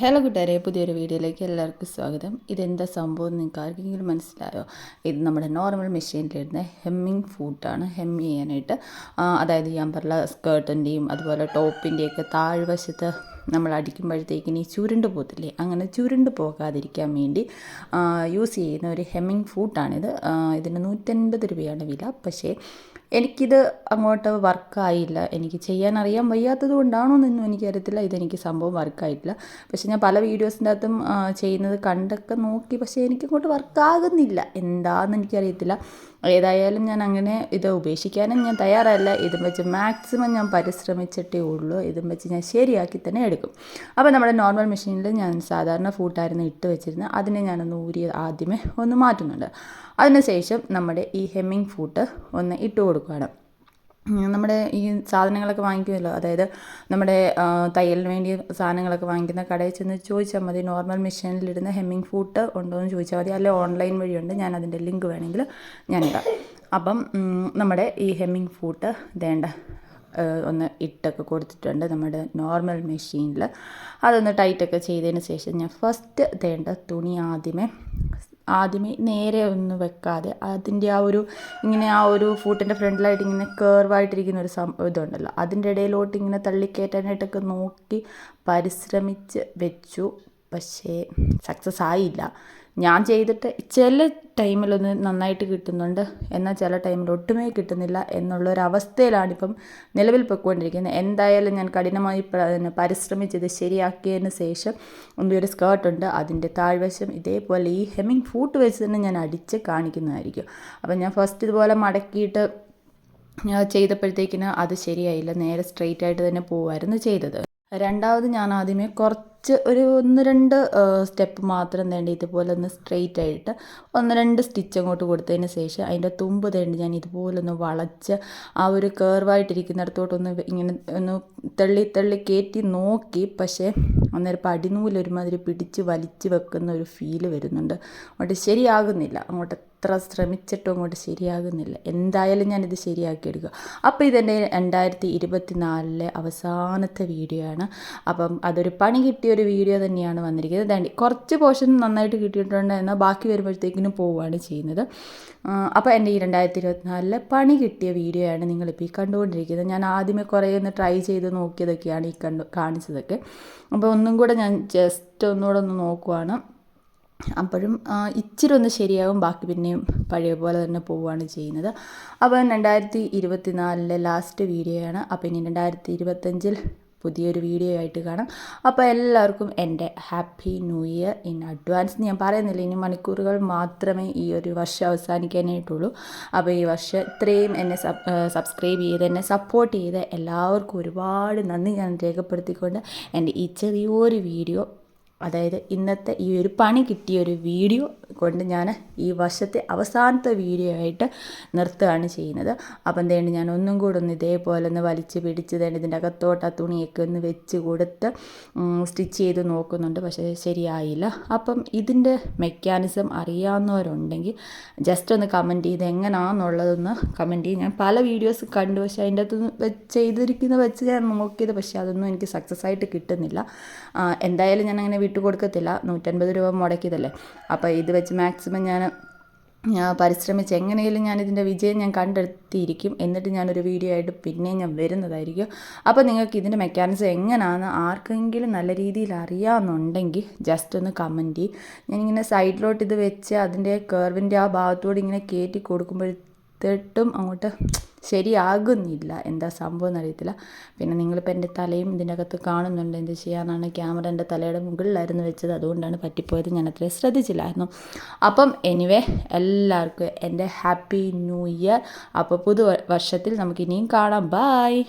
Hello കൂട്ടുകാരെ പുതിയൊരു വീഡിയോയിലേക്ക് എല്ലാവർക്കും സ്വാഗതം. ഇതെന്താ സംഭവം നിങ്ങൾക്ക് ആർക്കെങ്കിലും മനസ്സിലായോ? ഇത് നമ്മുടെ നോർമൽ മെഷീനിലിരുന്ന ഹെമ്മിങ് ഫൂട്ടാണ് ഹെം ചെയ്യാനായിട്ട് അതായത് ഈ അമ്പർല സ്കേർട്ടിന്റെയും അതുപോലെ ടോപ്പിന്റെയൊക്കെ താഴ്വശത്ത് നമ്മൾ അടിക്കുമ്പോഴത്തേക്കിന് ചുരുണ്ട് പോകത്തില്ലേ? അങ്ങനെ ചുരുണ്ട് പോകാതിരിക്കാൻ വേണ്ടി യൂസ് ചെയ്യുന്ന ഒരു ഹെമ്മിങ് ഫൂട്ടാണിത് ഇതിന് നൂറ്റൻപത് രൂപയാണ് വില. പക്ഷേ എനിക്കിത് അങ്ങോട്ട് വർക്കായില്ല. എനിക്ക് ചെയ്യാൻ അറിയാൻ വയ്യാത്തത് കൊണ്ടാണോ എന്നൊന്നും എനിക്കറിയത്തില്ല ഇതെനിക്ക് സംഭവം വർക്കായിട്ടില്ല. പക്ഷേ ഞാൻ പല വീഡിയോസിന്റെ അകത്തും ചെയ്യുന്നത് കണ്ടൊക്കെ നോക്കി. പക്ഷേ എനിക്കങ്ങോട്ട് വർക്കാകുന്നില്ല. എന്താണെന്ന് എനിക്കറിയത്തില്ല. ഏതായാലും ഞാൻ അങ്ങനെ ഇത് ഉപേക്ഷിക്കാനും ഞാൻ തയ്യാറല്ല. ഇതും വെച്ച് മാക്സിമം ഞാൻ പരിശ്രമിച്ചിട്ടേ ഉള്ളൂ. ഇതും വെച്ച് ഞാൻ ശരിയാക്കി തന്നെ എടുക്കും. അപ്പോൾ നമ്മുടെ നോർമൽ മെഷീനിൽ ഞാൻ സാധാരണ ഫൂട്ടായിരുന്നു ഇട്ട് വെച്ചിരുന്നത്. അതിനെ ഞാനൊന്ന് ഊരി ആദ്യമേ ഒന്ന് മാറ്റുന്നുണ്ട്. അതിനുശേഷം നമ്മുടെ ഈ ഹെമ്മിങ് ഫൂട്ട് ഒന്ന് ഇട്ട് കൊടുക്കുകയാണ്. നമ്മുടെ ഈ സാധനങ്ങളൊക്കെ വാങ്ങിക്കുമല്ലോ? അതായത് നമ്മുടെ തയ്യലിന് വേണ്ടി സാധനങ്ങളൊക്കെ വാങ്ങിക്കുന്ന കടയിൽ ചെന്ന് ചോദിച്ചാൽ മതി. നോർമൽ മെഷീനിലിടുന്ന ഹെമ്മിങ് ഫൂട്ട് ഉണ്ടോ എന്ന് ചോദിച്ചാൽ മതി. അല്ലെ ഓൺലൈൻ വഴിയുണ്ട്. ഞാൻ അതിന്റെ ലിങ്ക് വേണമെങ്കിൽ ഞാനിടാം അപ്പം നമ്മുടെ ഈ ഹെമ്മിങ് ഫൂട്ട് വേണ്ട ഒന്ന് ഇട്ടൊക്കെ കൊടുത്തിട്ടുണ്ട് നമ്മുടെ നോർമൽ മെഷീനിൽ അതൊന്ന് ടൈറ്റൊക്കെ ചെയ്തതിന് ശേഷം ഞാൻ ഫസ്റ്റ് തേണ്ട തുണി ആദ്യമേ ആദ്യമേ നേരെ ഒന്ന് വെക്കാതെ അതിന്റെ ആ ഒരു ഇങ്ങനെ ആ ഒരു ഫൂട്ടിന്റെ ഫ്രണ്ടിലായിട്ട് ഇങ്ങനെ കേർവായിട്ടിരിക്കുന്ന ഒരു സം ഇതുണ്ടല്ലോ. അതിന്റെ ഇടയിലോട്ട് ഇങ്ങനെ തള്ളിക്കയറ്റാനായിട്ടൊക്കെ നോക്കി പരിശ്രമിച്ച് വെച്ചു. പക്ഷേ സക്സസ് ആയില്ല. ഞാൻ ചെയ്തിട്ട് ചില ടൈമിലൊന്ന് നന്നായിട്ട് കിട്ടുന്നുണ്ട്. എന്നാൽ ചില ടൈമിൽ ഒട്ടുമേ കിട്ടുന്നില്ല എന്നുള്ളൊരവസ്ഥയിലാണിപ്പം നിലവിൽ പൊയ്ക്കൊണ്ടിരിക്കുന്നത്. എന്തായാലും ഞാൻ കഠിനമായി പരിശ്രമിച്ചത് ശരിയാക്കിയതിന് ശേഷം ഒരു സ്കേർട്ടുണ്ട് അതിന്റെ താഴ്വശം ഇതേപോലെ ഈ ഹെമ്മിങ് ഫൂട്ട് വെച്ച് തന്നെ ഞാൻ അടിച്ച് കാണിക്കുന്നതായിരിക്കും. അപ്പം ഞാൻ ഫസ്റ്റ് ഇതുപോലെ മടക്കിയിട്ട് ചെയ്തപ്പോഴത്തേക്കിന് അത് ശരിയായില്ല. നേരെ സ്ട്രെയിറ്റ് ആയിട്ട് തന്നെ പോവായിരുന്നു ചെയ്തത്. രണ്ടാമത് ഞാൻ ആദ്യമേ കുറച്ച് ഒരു ഒന്ന് രണ്ട് സ്റ്റെപ്പ് മാത്രം തേണ്ടി ഇതുപോലെ ഒന്ന് സ്ട്രെയിറ്റ് ആയിട്ട് ഒന്ന് രണ്ട് സ്റ്റിച്ച് അങ്ങോട്ട് കൊടുത്തതിന് ശേഷം അതിന്റെ തുമ്പ് തേണ്ടി ഞാൻ ഇതുപോലെ ഒന്ന് വളച്ച് ആ ഒരു കേർവായിട്ടിരിക്കുന്നിടത്തോട്ടൊന്ന് ഇങ്ങനെ ഒന്ന് തള്ളി തള്ളി കയറ്റി നോക്കി. പക്ഷേ അന്നേരം പടിനൂലൊരുമാതിരി പിടിച്ച് വലിച്ച് വെക്കുന്ന ഒരു ഫീൽ വരുന്നുണ്ട്. അങ്ങോട്ട് ശരിയാകുന്നില്ല. അങ്ങോട്ട് എത്ര ശ്രമിച്ചിട്ടും അങ്ങോട്ട് ശരിയാകുന്നില്ല. എന്തായാലും ഞാനിത് ശരിയാക്കിയെടുക്കുക. അപ്പോൾ ഇതെന്റെ രണ്ടായിരത്തി ഇരുപത്തി നാലിലെ അവസാനത്തെ വീഡിയോ ആണ്. അപ്പം അതൊരു പണി കിട്ടിയ ഒരു വീഡിയോ തന്നെയാണ് വന്നിരിക്കുന്നത്. ദാണ്ടി കുറച്ച് പോർഷൻ നന്നായിട്ട് കിട്ടിയിട്ടുണ്ട് എന്നാൽ ബാക്കി വരുമ്പോഴത്തേക്കിനും പോവുകയാണ് ചെയ്യുന്നത്. അപ്പോൾ എന്റെ ഈ രണ്ടായിരത്തി ഇരുപത്തിനാലിലെ പണി കിട്ടിയ വീഡിയോ ആണ് നിങ്ങളിപ്പോൾ ഈ കണ്ടുകൊണ്ടിരിക്കുന്നത്. ഞാൻ ആദ്യമേ കുറേ ഒന്ന് ട്രൈ ചെയ്ത് നോക്കിയതൊക്കെയാണ് ഈ കണ്ടു കാണിച്ചതൊക്കെ. അപ്പോൾ ഒന്നും കൂടെ ഞാൻ ജസ്റ്റ് ഒന്നുകൂടെ ഒന്ന് നോക്കുവാണ്. അപ്പോഴും ഇച്ചിരി ഒന്ന് ശരിയാവും. ബാക്കി പിന്നെയും പഴയ പോലെ തന്നെ പോവുകയാണ് ചെയ്യുന്നത്. അപ്പോൾ രണ്ടായിരത്തി ഇരുപത്തി നാലിലെ ലാസ്റ്റ് ആണ്. അപ്പോൾ ഇനി രണ്ടായിരത്തി ഇരുപത്തഞ്ചിൽ പുതിയൊരു വീഡിയോ ആയിട്ട് കാണാം. അപ്പോൾ എല്ലാവർക്കും എന്റെ happy new year in advance. ഞാൻ പറയുന്നില്ല ഇനി മണിക്കൂറുകൾ മാത്രമേ ഈ ഒരു വർഷം അവസാനിക്കാനായിട്ടുള്ളൂ. അപ്പോൾ ഈ വർഷം ഇത്രയും എന്നെ സബ് സബ്സ്ക്രൈബ് ചെയ്ത് എന്നെ സപ്പോർട്ട് ചെയ്ത് എല്ലാവർക്കും ഒരുപാട് നന്ദി ഞാൻ രേഖപ്പെടുത്തിക്കൊണ്ട് എന്റെ ഈ ചെറിയൊരു വീഡിയോ അതായത് ഇന്നത്തെ ഈ ഒരു പണി കിട്ടിയ ഒരു വീഡിയോ കൊണ്ട് ഞാൻ ഈ വർഷത്തെ അവസാനത്തെ വീഡിയോ ആയിട്ട് നിർത്തുകയാണ് ചെയ്യുന്നത്. അപ്പം എന്താണ് ഞാൻ ഒന്നും കൂടെ ഒന്ന് ഇതേപോലെ ഒന്ന് വലിച്ച് പിടിച്ച് തന്നെ ഇതിന്റെ അകത്തോട്ട് ആ തുണിയൊക്കെ ഒന്ന് വെച്ച് കൊടുത്ത് സ്റ്റിച്ച് ചെയ്ത് നോക്കുന്നുണ്ട്. പക്ഷേ ശരിയായില്ല. അപ്പം ഇതിന്റെ മെക്കാനിസം അറിയാവുന്നവരുണ്ടെങ്കിൽ ജസ്റ്റ് ഒന്ന് കമന്റ് ചെയ്ത് എങ്ങനെയാണെന്നുള്ളതൊന്ന് കമന്റ് ചെയ്ത് ഞാൻ പല വീഡിയോസ് കണ്ടു. പക്ഷേ അതിന്റെ അകത്ത് വെച്ച് ചെയ്തിരിക്കുന്ന വെച്ച് ഞാൻ നോക്കിയത് പക്ഷേ അതൊന്നും എനിക്ക് സക്സസ് ആയിട്ട് കിട്ടുന്നില്ല. എന്തായാലും ഞാൻ അങ്ങനെ വിട്ടു കൊടുക്കത്തില്ല നൂറ്റൻപത് രൂപ മുടക്കിയതല്ലേ? അപ്പോൾ ഇത് വെച്ച് മാക്സിമം ഞാൻ പരിശ്രമിച്ച് എങ്ങനെയെങ്കിലും ഞാൻ ഇതിന്റെ വിജയം ഞാൻ കണ്ടെത്തിയിരിക്കും. എന്നിട്ട് ഞാനൊരു വീഡിയോ ആയിട്ട് പിന്നെയും ഞാൻ വരുന്നതായിരിക്കും. അപ്പോൾ നിങ്ങൾക്ക് ഇതിന്റെ മെക്കാനിസം എങ്ങനെയാണെന്ന് ആർക്കെങ്കിലും നല്ല രീതിയിൽ അറിയാമെന്നുണ്ടെങ്കിൽ ജസ്റ്റ് ഒന്ന് കമന്റ് ചെയ്യും. ഞാനിങ്ങനെ സൈഡിലോട്ട് ഇത് വെച്ച് അതിന്റെ കർവിന്റെ ആ ഭാഗത്തോട് ഇങ്ങനെ കയറ്റി കൊടുക്കുമ്പോഴത്തേട്ടും അങ്ങോട്ട് ശരിയാകുന്നില്ല. എന്താ സംഭവം എന്നറിയത്തില്ല. പിന്നെ നിങ്ങളിപ്പോൾ എന്റെ തലയും ഇതിന്റെ അകത്ത് കാണുന്നുണ്ട്. എന്ത് ചെയ്യാനാണ്? ക്യാമറ എന്റെ തലയുടെ മുകളിലായിരുന്നു വെച്ചത്. അതുകൊണ്ടാണ് പറ്റിപ്പോയത്. ഞാൻ അത്രയും ശ്രദ്ധിച്ചില്ലായിരുന്നു. അപ്പം എനിവേ എല്ലാവർക്കും എന്റെ ഹാപ്പി ന്യൂ ഇയർ അപ്പോൾ പുതു വർഷത്തിൽ നമുക്ക് ഇനിയും കാണാം. ബായ്